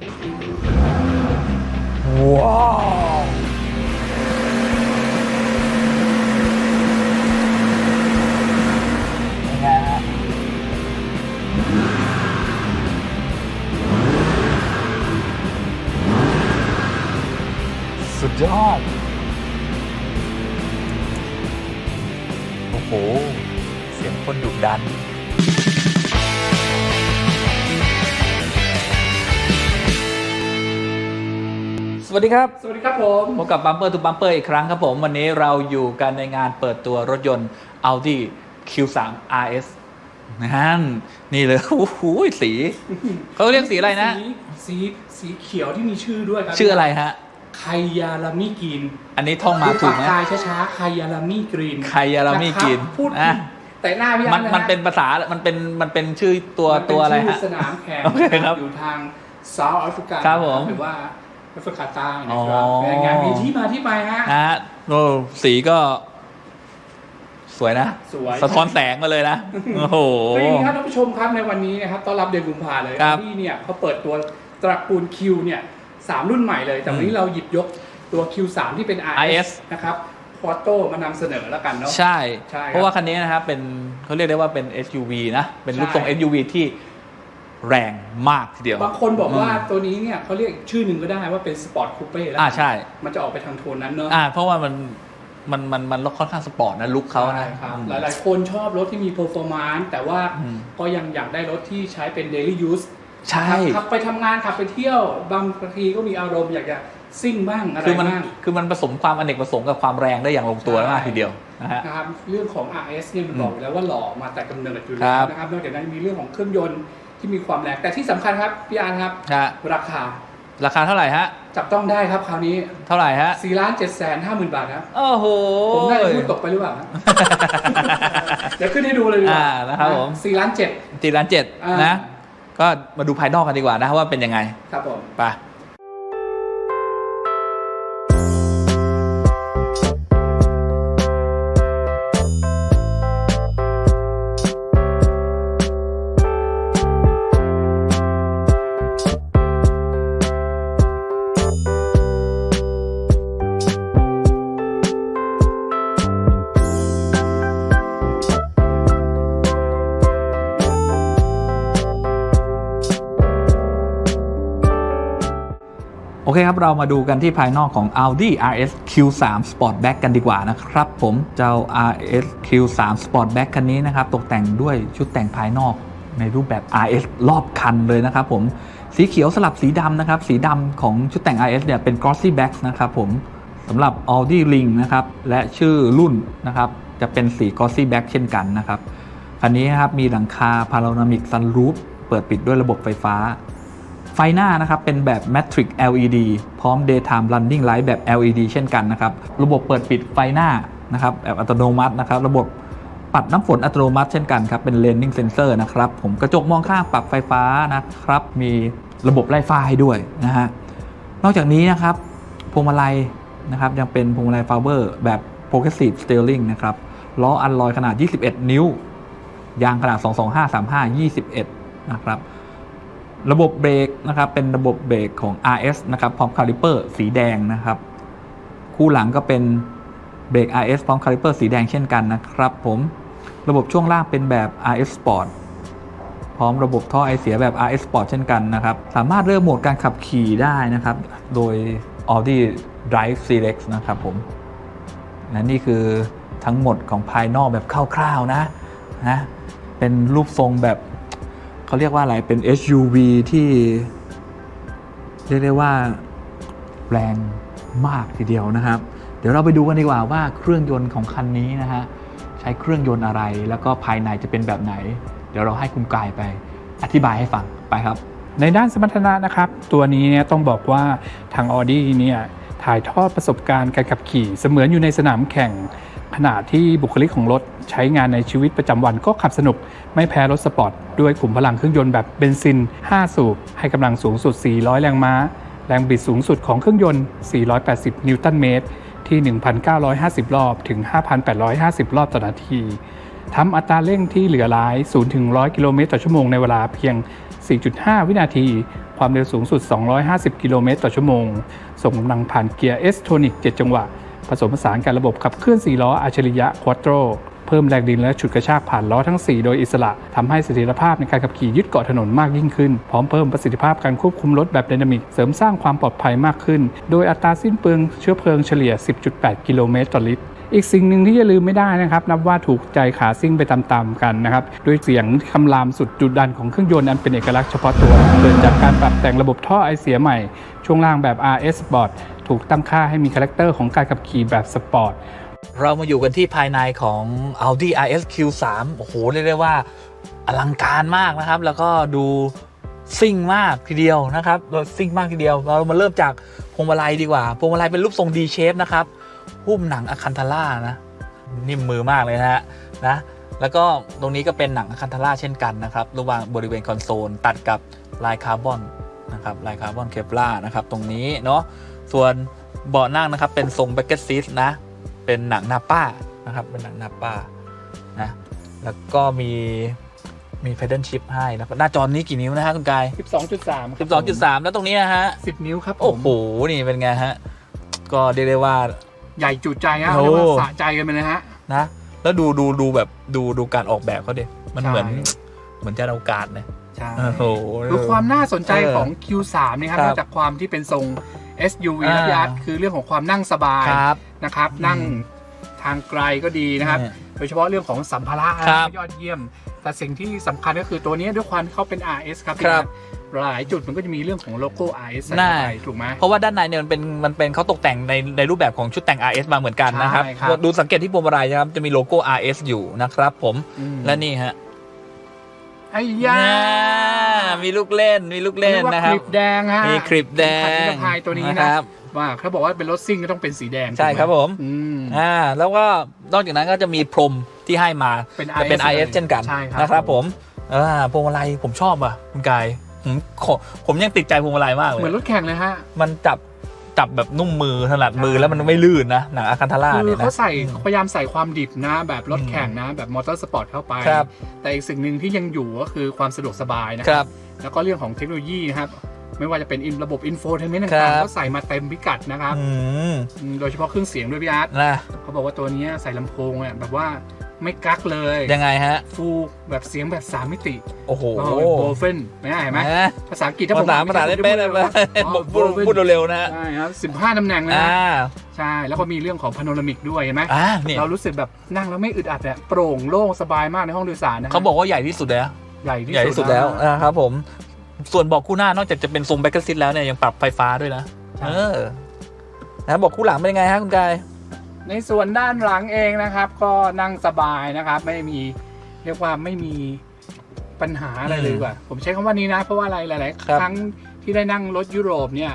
ว้ สวัสดีครับ สวัสดีครับผมพบกับบัมเปอร์ทูบัมเปอร์อีกครั้งครับผม วันนี้เราอยู่กันในงานเปิดตัวรถยนต์ Audi Q3 RS นั่นนี่เลยโอ้โหสีเขาเรียกสีอะไรนะ สีสีสีเขียวที่มีชื่อด้วยครับชื่ออะไรฮะไคยาลามิกรีนอันนี้ท่องมาถูกไหมปากกายช้าๆไคยาลามิกรีนไคยาลามิกรีนนะครับพูดอะแต่หน้าพี่มัอันนมันเป็นภาษา มันเป็นมันเป็นชื่อตัวมันเป็นตัวอะไรชื่ฮะสนามแข่งโอเคครับอยู่ทางเซาท์แอฟริกาครับผมหรือว่า แอฟริกาใต้นะครับอ๋อ เป็นงานมีที่มาที่ไปฮะฮะโอ้สีก็ สวยนะ สวย สะท้อนแสงมาเลยนะ โอ้โห ก็อย่างนี้ครับท่านผู้ชมครับในวันนี้นะครับต้อนรับเดือนกุมภาเลยครับที่เนี่ยเขาเปิดตัวตระกูล Q เนี่ยสามรุ่นใหม่เลย แต่วันนี้เราหยิบยกตัว Q3 ที่เป็น IS RS นะครับควอโต้มานำเสนอแล้วกันเนาะ ใช่ ใช่ครับเพราะว่าคันนี้นะครับเป็นเขาเรียกได้ว่าเป็น SUV นะ เป็นรูปทรง ใช่ SUV ที่ แรงมากทีเดียวบางคนบอกว่าอืมตัวนี้เนี่ยเขาเรียกชื่อหนึ่งก็ได้ว่าเป็นสปอร์ตคูเป้แล้วอ่าใช่ มันจะออกไปทางโทนนั้นเนาะอ่าเพราะว่ามันมันมันมันค่อนข้างสปอร์ตนะลุคเขานะใช่ครับอืมหลายๆ คนชอบรถที่มี performance แต่ว่าอืมก็ยังอยากได้รถที่ใช้เป็น daily use ใช่ขับไปทำงานขับไปเที่ยว บางทีก็มีอารมณ์อยากจะซิ่งบ้างอะไรคือมันบ้างคือมันผสมความอเนกประสงค์กับความแรงได้อย่างลงตัวใช่มากทีเดียวนะฮะนะครับเรื่องของ RS เนี่ยมันอืมบอกอยู่แล้วว่าหล่อมาแต่กำเนิดอยู่คแล้รัวบนะครับนอกจากนั้นมีเรื่องของเครื่องยนต์ ที่มีความแรงแต่ที่สำคัญครับพี่อาร์ตครับ ฮะราคาราคาเท่าไหร่ฮะ จับต้องได้ครับคราวนี้เท่าไหร่ฮะ 4ล้าน7แสนห้าหมื่นบาทครับโอ้โห ผมน่าจะพูดตกไปหรือเปล่าเดี๋ยวขึ้นให้ดูเลยดีกว่าอ่านะครับผมสี่ล้านเจ็ดตีล้านเจ็ดอ่าน นะ ก็มาดูภายนอกกันดีกว่านะว่าเป็นยังไง ครับผม ไป อเคครับ เรามาดูกันที่ภายนอกของ Audi RS Q3 Sportback กันดีกว่านะครับผมเจ้า RS Q3 Sportback คันนี้นะครับ ตกแต่งด้วยชุดแต่งภายนอกในรูปแบบ RS รอบคันเลยนะครับผมสีเขียวสลับสีดำนะครับ สีดำของชุดแต่ง RS เนี่ยเป็น glossy back นะครับผมสำหรับ Audi Ring นะครับ และชื่อรุ่นนะครับ จะเป็นสี glossy back เช่นกันนะครับ คันนี้นะครับมีหลังคา panoramic sunroof เปิดปิดด้วยระบบไฟฟ้า ฟหน้านะครับเป็นแบบ Matrix LED พร้อม Daytime Running Light แบบ LED เช่นกันนะครับระบบเปิดปิดไฟหน้านะครับแบบอัตโนมัตินะครับระบบปัดน้ำฝนอัตโนมัติเช่นกันครับเป็น Leaning Sensor นะครับผมกระจกมองข้างปรับไฟฟ้านะครับมีระบบไล่ฟ้าให้ด้วยนะฮะนอกจากนี้นะครับพวงมาลัยนะครับยังเป็นพวงมาลัยฟาเบอร์แบบ Progressive Steering นะครับล้ออัลลอยขนาด 21 นิ้ว ยางขนาด 225 35 21 นะครับ ระบบเบรกนะครับเป็นระบบเบรกของ RS นะครับพร้อมคาลิเปอร์สีแดงนะครับ คู่หลังก็เป็นเบรก RS พร้อมคาลิเปอร์สีแดงเช่นกันนะครับผมระบบช่วงล่างเป็นแบบ RS Sport พร้อมระบบท่อไอเสียแบบ RS Sport เช่นกันนะครับ สามารถเลือกโหมดการขับขี่ได้นะครับ โดย Audi Drive Select นะครับผมและนี่คือทั้งหมดของภายนอกแบบคร่าวๆนะนะเป็นรูปทรงแบบ เขาเรียกว่าอะไรเป็น SUV ที่ เรียกได้ว่าแรงมากทีเดียวนะครับ เดี๋ยวเราไปดูกันดีกว่าว่าเครื่องยนต์ของคันนี้นะฮะใช้เครื่องยนต์อะไรแล้วก็ภายในจะเป็นแบบไหน เดี๋ยวเราให้คุณกายไปอธิบายให้ฟังไปครับ ในด้านสมรรถนะนะครับ ตัวนี้เนี่ยต้องบอกว่าทาง Audi เนี่ยถ่ายทอดประสบการณ์การขับขี่เสมือนอยู่ในสนามแข่งขณะที่บุคลิกของรถ ใช้งานในชีวิตประจำวันก็ขับสนุกไม่แพ้รถสปอร์ต ด้วยขุมพลังเครื่องยนต์แบบเบนซิน 5 สูบ ให้กำลังสูงสุด 400 แรงม้า แรงบิดสูงสุดของเครื่องยนต์ 480 นิวตันเมตร ที่ 1,950 รอบถึง 5,850 รอบต่อนาทีทำอัตราเร่งที่เหลือหลาย 0 ถึง 100 กิโลเมตรต่อชั่วโมงในเวลาเพียง 4.5 วินาที ความเร็วสูงสุด 250 กิโลเมตรต่อชั่วโมง ส่งกำลังผ่านเกียร์ S-Tronic 7จังหวะ ผสมผสานกับระบบขับเคลื่อน 4 ล้ออัจฉริยะ Quattro เพิ่มแรงดินและฉุดกระชากผ่านล้อทั้ง 4 โดยอิสระทำให้เสถียรภาพในการขับขี่ยึดเกาะถนนมากยิ่งขึ้น พร้อมเพิ่มประสิทธิภาพการควบคุมรถแบบไดนามิกเสริมสร้างความปลอดภัยมากขึ้น โดยอัตราสิ้นเปลืองเชื้อเพลิงเฉลี่ย 10.8 กิโลเมตรต่อลิตรอีกสิ่งหนึ่งที่อย่าลืมไม่ได้นะครับ นับว่าถูกใจขาซิ่งไปตามๆกันนะครับ ด้วยเสียงคำรามสุดจุดดันของเครื่องยนต์อันเป็นเอกลักษณ์เฉพาะตัว เกิดจากการปรับแต่งระบบท่อไอเสียใหม่ ช่วงล่างแบบ RS Sport ถูกตั้งค่าให้มีคาแรคเตอร์ของการขับขี่แบบสปอร์ต เรามาอยู่กันที่ภายในของ Audi RS Q3 โอ้โห เรียกได้ว่าอลังการมากนะครับ แล้วก็ดูซิ่งมากทีเดียวนะครับดยซิ่งมากทีเดียว เรามาเริ่มจากพวงมาลัยดีกว่า พวงมาลัยเป็นรูปทรง D shape นะครับ หุ้มหนังอะคันทาร่านะ นิ่มมือมากเลยนะฮะนะแล้วก็ตรงนี้ก็เป็นหนังอะคันทาร่าเช่นกันนะครับ ระหว่างบริเวณคอนโซลตัดกับลายคาร์บอนนะครับลายคาร์บอนเคปลานะครับ ตรงนี้เนาะส่วนเบาะนั่งนะครับเป็นทรงแบ็กเก็ตซีทนะ เป็นหนังนาป้านะครับ เป็นหนังนาป้านะ แล้วก็มีมีเพด a ลชิพให้นะครับหน้าจอนี้กี่นิ้วนะฮะคุณกาย 12.3 ครับ12.3 แล้วตรงนี้นะฮะ 10 นิ้วครับผโอ้มโห นี่เป็นไงฮะ ก็เรียกได้ว่าใหญ่จุใจฮะโอ้เรียกว่าสะใจกันไปเลยฮะนะ แล้วดูดูดูแบบดูดูการออกแบบเขาดิมันใช่เหมือนเหมือนจานอวกาศนะใช่โอ้โหดูความน่าสนใจเออของ Q3 นี่ครับครับนอกจากความที่เป็นทรง SUV อ่าและพี่อาร์ตคือเรื่องของความนั่งสบายครับนะครับ นั่งทางไกลก็ดีนะครับเนี่ยโดยเฉพาะเรื่องของสัมภาระครับยอดเยี่ยม แต่สิ่งที่สำคัญก็คือตัวนี้ด้วยความที่เขาเป็น RS ครับครับหลายจุดมันก็จะมีเรื่องของโลโก้ RS ใส่น่าเข้าไปถูกไหมเพราะว่าด้านในเนี่ยมันเป็นมันเป็นเขาตกแต่งในในรูปแบบของชุดแต่ง RS มาเหมือนกันนะครับใช่ครับดูสังเกตที่พวงมาลัยนะครับจะมีโลโก้ RS อยู่นะครับผมอืมและนี่ฮะ ไอ้ยาอ่ามีลูกเล่น มีลูกเล่นรียกว่านะครับคลิปแดงฮะ มีคลิปแดงขัดนิรภัยตัวนี้นะนะครับว่าเขาบอกว่าเป็นรถซิ่งก็ต้องเป็นสีแดง ใช่ถูกไหครับผมอืมอ่า แล้วก็นอกจากนั้นก็จะมีพรมที่ให้มา เป็นจะเป็น IS IS เช่นกันใช่ครับนะครับผมอ่าพวงมาลัยผมชอบอะคุณกายผมขอผมยังติดใจพวงมาลัยมากเลเหมือนยรถแข่งเลยฮะ มันจับ จับแบบนุ่มมือถนัดมือใช่แล้วมันไม่ลื่นนะหนังอาคันทาร่าคือเนี่ยเขานะ ใส่พยายามใส่ความดิบนะแบบรถแข่งนะแบบมอเตอร์สปอร์ตเข้าไป ครับ แต่อีกสิ่งหนึ่งที่ยังอยู่ก็คือความสะดวกสบายนะคครัรับบแล้วก็เรื่องของเทคโนโลยีนะครับ ไม่ว่าจะเป็นอินระบบอินโฟเทนเมนต์ครัต่างบ ๆก็ใส่มาเต็มพิกัดนะครับอืมอืมโดยเฉพาะเครื่องเสียงด้วยพี่อาร์ตนะ เขาบอกว่าตัวเนี้ยใส่ลำโพงเนี่ยแบบว่า ไม่กักเลยยังไงฮะ ฟูลแบบเสียงแบบ3มิติโอ้โหโบเฟนไม่ได้เห็นไหมนะภาษาอังกฤษถ้าผมภาษาภาษาได้เป๊ะเลยอ๋อพูดพูดเร็วๆนะฮะใช่ครับ15ตำแหน่งเลยอ่านะใช่ แล้วก็มีเรื่องของพาโนรามิกด้วยเห็นไหมอ่าเนี่ยเรารู้สึกแบบนั่งแล้วไม่อึดอัดเนี่ยโปร่งโล่งสบายมากในห้องโดยสารนะฮะเขาบอกว่าใหญ่ที่สุดเลยนะใหญ่ที่ใหญ่ที่สุดแล้วนะครับผมส่วนเบอกคู่หน้านอกจากจะเป็นทรงแบ็กเกอร์ซิตแล้วเนี่ยยังปรับไฟฟ้าด้วยนะเออนะเบอกคู่หลังเป็นยังไงฮะคุณกาย ในส่วนด้านหลังเองนะครับ ก็นั่งสบายนะครับ ไม่มีเรียกว่าไม่มีปัญหาอะไรเลยดีกว่าผมใช้คำว่านี้นะ เพราะว่าอะไรหลายครับๆครั้งที่ได้นั่งรถยุโรปเนี่ย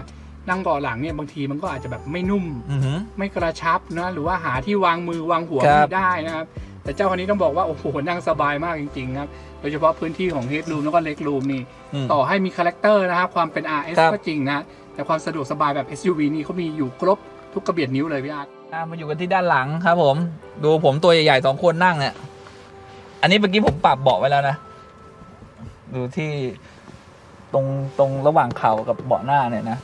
นั่งเบาะหลังเนี่ยบางทีมันก็อาจจะแบบไม่นุ่มอือหือไม่กระชับนะหรือว่าหาที่วางมือวางหัวครับไม่ได้นะครับ แต่เจ้าคันนี้ต้องบอกว่าโอ้โหนั่งสบายมากจริง ๆ ครับโดยเฉพาะพื้นที่ของเฮดรูมแล้วก็เล็กรูมนี่อืมต่อให้มีคาแรคเตอร์นะครับความเป็น RS ครับก็จริงนะแต่ความสะดวกสบายแบบ SUV นี่เขามีอยู่ครบ ทุกกระเบียดนิ้วเลยพี่อาร์ตอะมาอยู่กันที่ด้านหลังครับ ผม ดูผมตัวใหญ่ๆสองคนนั่งเนี่ย อันนี้เมื่อกี้ผมปรับเบาะไว้แล้วนะ ดูที่ตรงตรงระหว่างเข่ากับเบาะหน้าเนี่ยนะ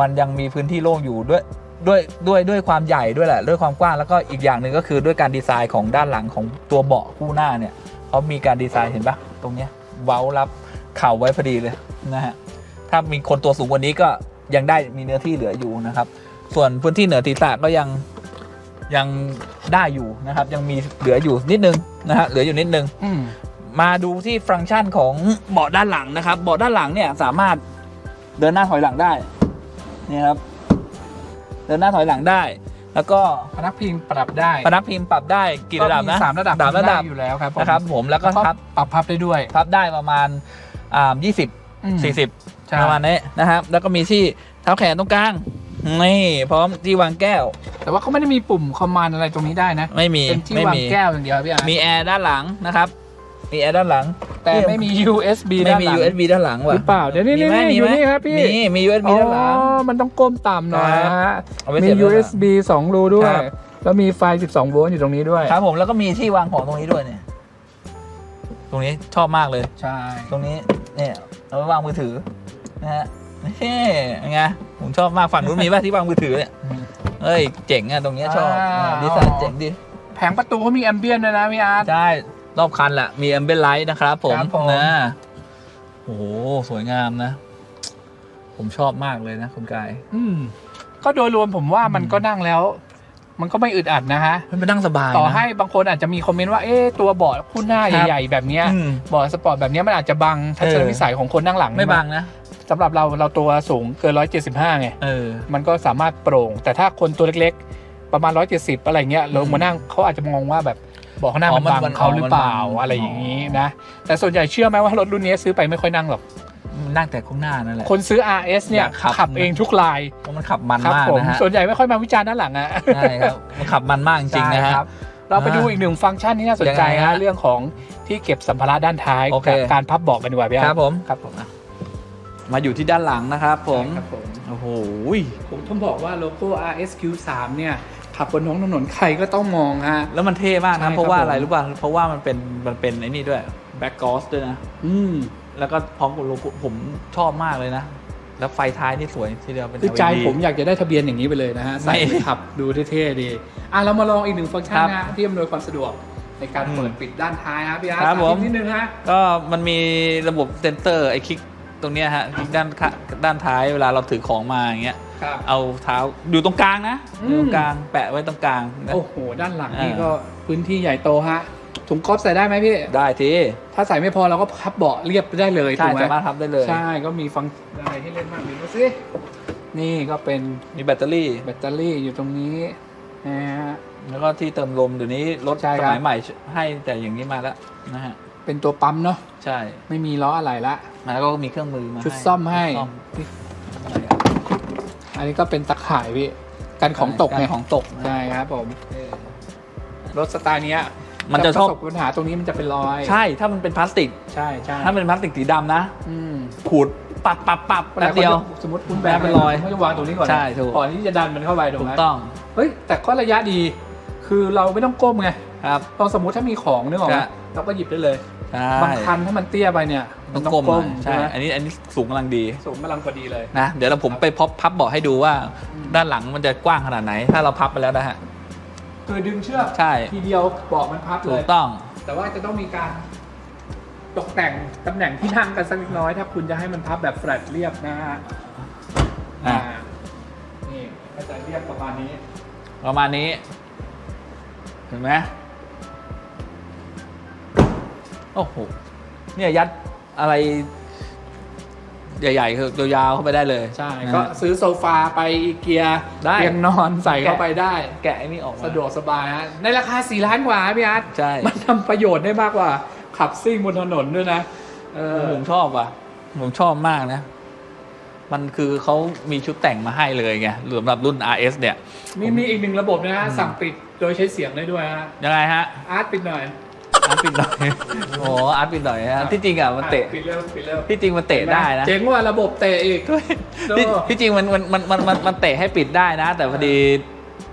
มันยังมีพื้นที่โล่งอยู่ด้วยด้วยด้วยด้วยความใหญ่ด้วยแหละ ด้วยความกว้างแล้วก็อีกอย่างหนึ่งก็คือด้วยการดีไซน์ของด้านหลังของตัวเบาะคู่หน้าเนี่ยเขามีการดีไซน์เห็นปะตรงเนี้ยเว้ารับเข่าไว้พอดีเลยนะฮะถ้ามีคนตัวสูงกว่านี้ก็ยังได้มีเนื้อที่เหลืออยู่นะครับ ส่วนพื้นที่เหนือศีรษะก็ยังยังได้อยู่นะครับ ยังมีเหลืออยู่นิดนึงนะฮะเหลืออยู่นิดนึงอืมมาดูที่ฟังก์ชันของเบาะด้านหลังนะครับ เบาะด้านหลังเนี่ยสามารถเดินหน้าถอยหลังได้นี่ครับ เดินหน้าถอยหลังได้ แล้วก็พนักพิงปรับได้พนักพิมพ์ปรับได้กี่ระดับนะก็มีสามระดับสามระดับได้อยู่แล้วครับผมนะครับ ผมแล้วก็ก็พับปรับพับได้ด้วย พับได้ประมาณอ่ายี่สิบอืมสี่สิบใช่ประมาณนี้นะครับ แล้วก็มีที่เท้าแขนตรงกลาง นี่พร้อมที่วางแก้ว แต่ว่าเขาไม่ได้มีปุ่มคอมมานด์อะไรตรงนี้ได้นะ ไม่มีเป็นที่ไม่วางมีแก้วอย่างเดียวพี่อาร์ตมีแอร์ด้านหลังนะครับ มีแอร์ด้านหลัง แต่ไม่มี USB ไม่ด้านมี หลัง USB ด้านหลังหว่ะ รือเปล่าเดี๋ยวนี้มีนี่ไหมนี่มีอยู่ไหมนี่ครับพี่มีมี USB ด้านหลังอ๋อมันต้องก้มต่ำหน่อยนะฮะเอาไว้มีเสียบด้านหลัง USB 2 รูด้วย ครับ แล้วมีไฟ 12 โวลต์อยู่ตรงนี้ด้วยครับผมแล้วก็มีที่วางของตรงนี้ด้วยเนี่ย ตรงนี้ชอบมากเลย ใช่ตรงนี้เนี่ยเอาไว้วางมือถือนะฮะ นี่ไงผมชอบมากฝั่งนู้นมีป่ะที่วางมือถือเนี่ยเอ้ยเจ๋งอะตรงเนี้ยชอบอ่า ดีไซน์เจ๋งดีแผงประตูเขามีแอมเบียนด้วยนะพี่อาร์ต ใช่รอบคันแหละมีแอมเบ l ไลท์นะครับผมครับผม นะโอ้โหสวยงามนะ ผมชอบมากเลยนะคุณกายอืมก็โดยรวมผมว่ามันก็นั่งแล้ว มันก็ไม่อึดอัดนะฮะ มันไปนั่งสบายต่อนะให้บางคนอาจจะมีคอมเมนต์ว่า เอ๊ะตัวเบาะคู่หน้าครับ ใหญ่ ๆ แบบเนี้ยอืม เบาะสปอร์ตแบบเนี้ยมันอาจจะบังทัศนวิสัยของคนนั่งหลังไม่บังนะ สำหรับเราเราตัวสูงเกิน 175 ไง เออ มันก็สามารถโปร่ง แต่ถ้าคนตัวเล็กๆ ประมาณ 170 อะไรเงี้ยลงมานั่งเขาอาจจะมองว่าแบบเบาะข้างหน้าอ๋อมันบังมันเขาหรือเปล่ามันบังอะไรอย่างนี้นะ แต่ส่วนใหญ่เชื่อไหมว่ารถรุ่นนี้ซื้อไปไม่ค่อยนั่งหรอกนั่งแต่ข้างหน้านั่นแหละ คนซื้อ RS เนี่ยอยากขับขับเองทุกลายเพราะมันขับมันครับมากผมนะฮะส่วนใหญ่ไม่ค่อยมาวิจารณ์ด้านหลังอะใช่ครับมันขับมันมากจริงๆนะใช่ฮะครับเราไปดูอีกหนึ่งฟังก์ชันที่น่าสนใจยังไงฮะฮะเรื่องของที่เก็บสัมภาระด้านท้ายโอเคกับการพับเบาะกันดีกว่าพี่คอารับร์ตผมครับผม มาอยู่ที่ด้านหลังนะครับผมครับผม โอ้โหผมต้องบอกว่าโลโก้ RSQ3 เนี่ยขับบนท้องถนนใครก็ต้องมองฮะ แล้วมันเท่มากใช่ครันะบเพราะว่าผม อะไรรู้ป่ะเพราะว่ามันเป็นมันเป็นไอ้นี่ด้วยแบ็กกอสด้วยนะ อืม แล้วก็พร้อมกับโลโก้ผมชอบมากเลยนะ แล้วไฟท้ายนี่สวยทีเดียวเป็น คือใจ LED ผมอยากจะได้ทะเบียนอย่างนี้ไปเลยนะฮะ ใส่ไม่ไปขับดูเท่ๆดี อะ เรามาลองอีกหนึ่งฟังก์ชันครับนะที่อำนวยความสะดวกในการอืมเปิดปิดด้านท้ายฮะพี่อาร์ตครับผมสาธิตนิดนึงฮะ ก็มันมีระบบเซนเตอร์ไอคลิก ตรงเนี้ยฮะคลิกด้านข้างด้านท้ายเวลาเราถือของมาอย่างเงี้ยครับ เอาเท้าอยู่ตรงกลางนะอืมอยู่ตรงกลางแปะไว้ตรงกลางนะ โอ้โห ด้านหลังนี่อ่า ก็พื้นที่ใหญ่โตฮะ ถุงก๊อฟใส่ได้ไหมพี่ ได้ทีถ้าใส่ไม่พอเราก็พับเบาะเรียบได้เลยใช่ถูกไหมสามารถทำได้เลย ใช่ก็มีฟังก์อะไรให้เล่นมากดูสินี่ก็เป็นมีแบตเตอรี่ แบตเตอรี่อยู่ตรงนี้นะฮะ แล้วก็ที่เติมลมเดี๋ยวนี้รถใช่สครับ มัยใหม่ให้แต่อย่างนี้มาแล้วนะฮะ เป็นตัวปั๊มเนาะใช่ ไม่มีล้ออะไรละ แล้วก็มีเครื่องมือมาชุดซ่อมให้ ซ่อมอันนี้ก็เป็นตะข่ายพี่กันของตกไงารของตกนะใช่ครับผมเออรถสไตล์เนี้ยมันจะชอบประสบปัญหาตรงนี้มันจะเป็นรอย ใช่ถ้ามันเป็นพลาสติก ใช่ใช่ถ้าเป็นพลาสติกสีดำนะอืมขูดปับปับปับแป๊บเดียว สมมติคุณแบแบกกเป็นรอยไม่ต้องวางตรงนี้ก่อนนะใช่ถูกก่อนที่จะดันมันเข้าไปถูกถูไหมกต้องเฮ้ยแต่ก็ระยะดี คือเราไม่ต้องก้มไงครับเราสมมติถ้ามีของนึกออกไหมใช่เราก็หยิบได้เลย ใช่บางคันถ้ามันเตี้ยไปเนี่ยต้องมันก้มหน่อยใช่ไหมอันนี้อันนี้สูงกำลังดีสูงกำลังพอดีเลย นะ เดี๋ยวเราผมไปพับพับเบาะให้ดูว่าอืมด้านหลังมันจะกว้างขนาดไหน ถ้าเราพับไปแล้วนะฮะ คือดึงเชือกใช่ ทีเดียวเบาะมันพับเลถูย กต้อง แต่ว่าจะต้องมีการตกแต่งตำแหน่งที่นั่งกันสักเล็กน้อย ถ้าคุณจะให้มันพับแบบแฟลตเรียบนะฮะอะนี่ก็จะเรียบประมาณนี้ ประมาณนี้ เห็นไหม โอ้โหเนี่ยยัดอะไร ใหญ่ๆคือยาวๆเข้าไปได้เลยใช่นะก็ฮะ ซื้อโซฟาไปอีเกียได้ เตียงนอนใส่เข้าไปได้ แกะไอ้นี่ออกมา สะดวกสบายฮะ ในราคา 4 ล้านกว่าพี่อาร์ตใช่ มันทำประโยชน์ได้มากกว่า ขับซิ่งบนถนนด้วยนะ เออ ผมชอบอะ ผมชอบมากนะ มันคือเขามีชุดแต่งมาให้เลยไงสำหรับรุ่น RS เนี่ย มีมีอีกหนึ่งระบบนะฮะอืมสั่งปิดโดยใช้เสียงได้ด้วยฮะ ยังไงฮะ อาร์ตปิดหน่อย อาร์ตปิดหน่อยโอ้อาร์ตปิดหน่อยฮะที่จริงอะมันเตะปิดเร็วปิดเร็วที่จริงมันเตะได้นะเจ๋งว่าระบบเตะอีกที่ที่จริงมันมันมันมันมันมันเตะให้ปิดได้นะ แต่พอดี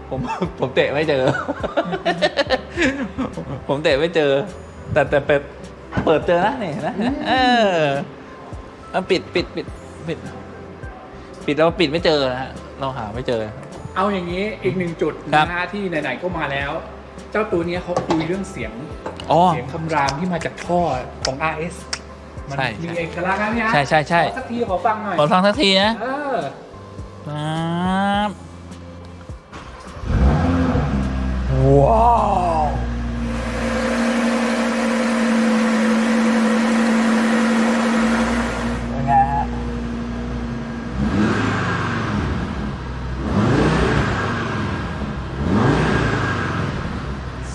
ผมผมเตะไม่เจอ ผมเตะไม่เจอ แต่แต่เปิดเปิดเจอนะนี่เห็นะเออเอาปิดปิดปิดปิด ปิดแล้วปิดไม่เจอนะฮะเราหาไม่เจอ เอาอย่างนี้อีกหนึ่งจุดครับนะฮะที่ไหนๆก็มาแล้ว เจ้าตัวเนี้ยเขาคุยเรื่องเสียง อ๋อ เสียงคำรามที่มาจากท่อของ RS มัใช่มีใช่เอกลักษณ์นะเนี่ยใช่ใช่ใช่ ขอสักทีขอฟังหน่อยขอฟังสักทีนะเออครับว้าวเป็นไงฮะ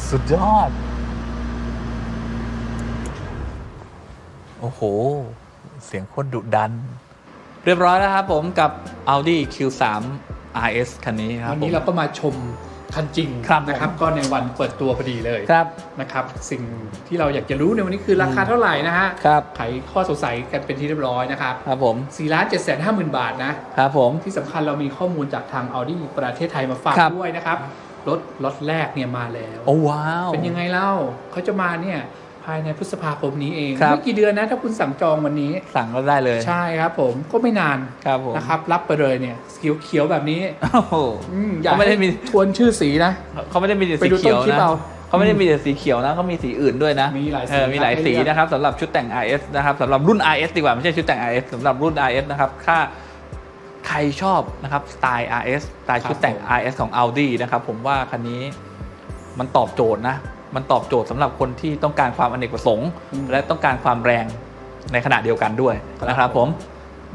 สุดยอด โอ้โห เสียงโคตรดุดัน เรียบร้อยแล้วครับผมกับ Audi Q3 RS คันนี้ครับวันนี้ผมเราก็มาชมคันจริงครับนะครับก็ในวันเปิดตัวพอดีเลยครับนะครับ สิ่งที่เราอยากจะรู้ในวันนี้คือราคาเท่าไหร่นะฮะครับไขข้อสงสัยกันเป็นที่เรียบร้อยนะครับครับผม4ล้าน7แสน5หมื่นบาทนะครับผมที่สำคัญเรามีข้อมูลจากทาง Audi ประเทศไทยมาฝากครับด้วยนะครับรถรถแรกเนี่ยมาแล้ว โอ้ว้าว เป็นยังไงเล่าเขาจะมาเนี่ย ภายในพฤษภาคมนี้เองครับไม่กี่เดือนนะถ้าคุณสั่งจองวันนี้ สั่งก็ได้เลย ใช่ครับผมก็ไม่นานครับผมนะครับ รับไปเลยเนี่ยเขียวเขียวๆแบบนี้โอ้โหอืมอยากเขาไม่ได้มีให้ทวนชื่อสีนะเขาไม่ได้มีแต่ไปสีดูเขียวต้นคลิปนะเอาเขาไม่ได้มีแต่สีเขียวนะเขามีสีอื่นด้วยนะมีหลายสีเออมีหลายครับสีให้เลือกนะครับสำหรับชุดแต่ง RS นะครับสำหรับรุ่น RS ดีกว่าไม่ใช่ชุดแต่ง RS สำหรับรุ่น RS นะครับถ้าใครชอบนะครับสไตล์ RS สไตล์ชุดแต่ง RS ของ Audi นะครับผมว่าคันนี้มันตอบโจทย์นะ มันตอบโจทย์สำหรับคนที่ต้องการความอเนกประสงค์อืมและต้องการความแรงในขณะเดียวกันด้วยนะครับผม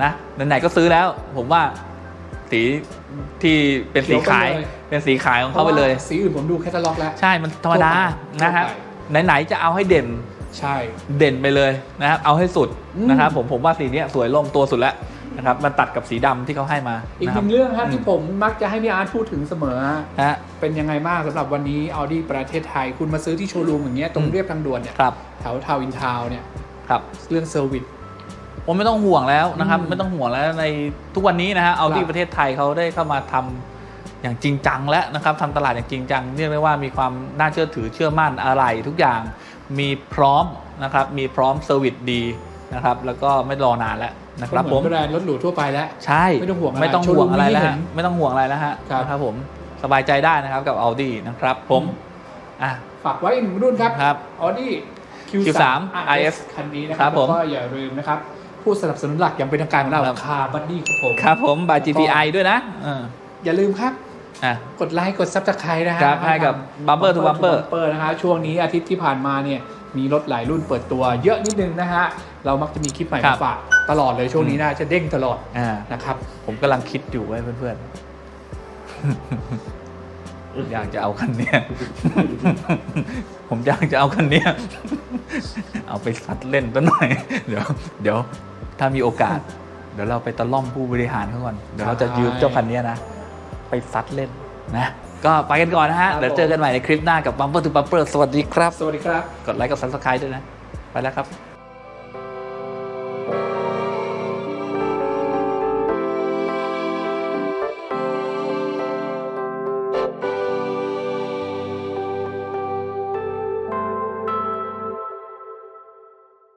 นะไหนๆก็ซื้อแล้ว ผมว่าสีที่เป็นสีขายเขียวไปเลยเป็นสีขายของเขาไปเลยพระว่สีอื่นผมดูแคตตาล็อกแล้ว ใช่มันธรรมดาทั่วไปนะครับทั่วไหนๆจะเอาให้เด่นใช่เด่นไปเลยนะครับเอาให้สุดอืมนะครับผมผมว่าสีเนี้ยสวยลงตัวสุดแล้ว นะครับมันตัดกับสีดำที่เขาให้มาอีกนะหครับนึ่งเรื่องครับที่ผมมักจะให้พี่อาร์ตพูดถึงเสมอฮะ เป็นยังไงบ้างสำหรับวันนี้ Audi ประเทศไทย คุณมาซื้อที่โชว์รูมอย่างเงี้ยตรงอืม เรียบทางด่วนเนี่ยครับแถวทาวอินทาวเนี่ยครับ เรื่องเซอร์วิส ผมไม่ต้องห่วงแล้วนะครับ อืมไม่ต้องห่วงแล้วในทุกวันนี้นะฮะเอาที่ครับประเทศไทยเขาได้เข้ามาทำอย่างจริงจังแล้วนะครับทำตลาดอย่างจริงจังเรียกได้ว่ามีความน่าเชื่อถือเชื่อมั่นอะไรทุกอย่างมีพร้อมนะครับมีพร้อมเซอร์วิสดีนะครับแล้วก็ไม่รอนานแล้ว นะครับก็ผเหมมือนแบรนด์รถหรูทั่วไปแล้วใช่ไม่ต้องห่วงอะไรไม่ต้องห่วงอะไรแล้วโชว์รูมฮะนี้เห็นไม่ต้องห่วงอะไรแล้วฮะครับนะครับผมสบายใจได้นะครับกับ Audi นะครับผมอะฝากไว้อีกหนึ่งรุ่นครับครับ Audi Q3 Q3 RS คันนี้นะคครัรับบผมแล้วก็อย่าลืมนะครับ ผู้สนับสนุนหลักอย่างเป็นทางการของเราครับคาบัดดี้ครับผมครับผม by GPI ด้วยนะเอออย่าลืมครับ อะ กดไลค์กดซับสไครต์นะฮะครับให้กับ Bumper to Bumper เปิดนะคะช่วงนี้อาทิตย์ที่ผ่านมาเนี่ยมีรถหลายรุ่นเปิดตัวเยอะนิดนึงนะฮะ เรามักจะมีคลิปใหม่ครัมาบฝากตลอดเลยช่วงนี้นะจะเด้งตลอดอ่านะครับ ผมกำลังคิดอยู่ไว้เพื่อนๆ อยากจะเอาคันเนี้ย ผมอยากจะเอาคันเนี้ย เอาไปซัดเล่นตั้หน่อย เดี๋ยว เดี๋ยวถ้ามีโอกาส เดี๋ยวเราไปตะล่อมผู้บริหารเขาก่อน เดี๋ยวเราจะยืมเจ้าคันเนี้ยนะ ไปซัดเล่นนะก็ไปกันก่อนนะฮะครับเดี๋ยวเจอกันใหม่ในคลิปหน้ากับ Bumper to Bumper สวัสดีครับ สวัสดีครับ กดไลค์กด Subscribe ด้วยนะ ไปแล้วครับ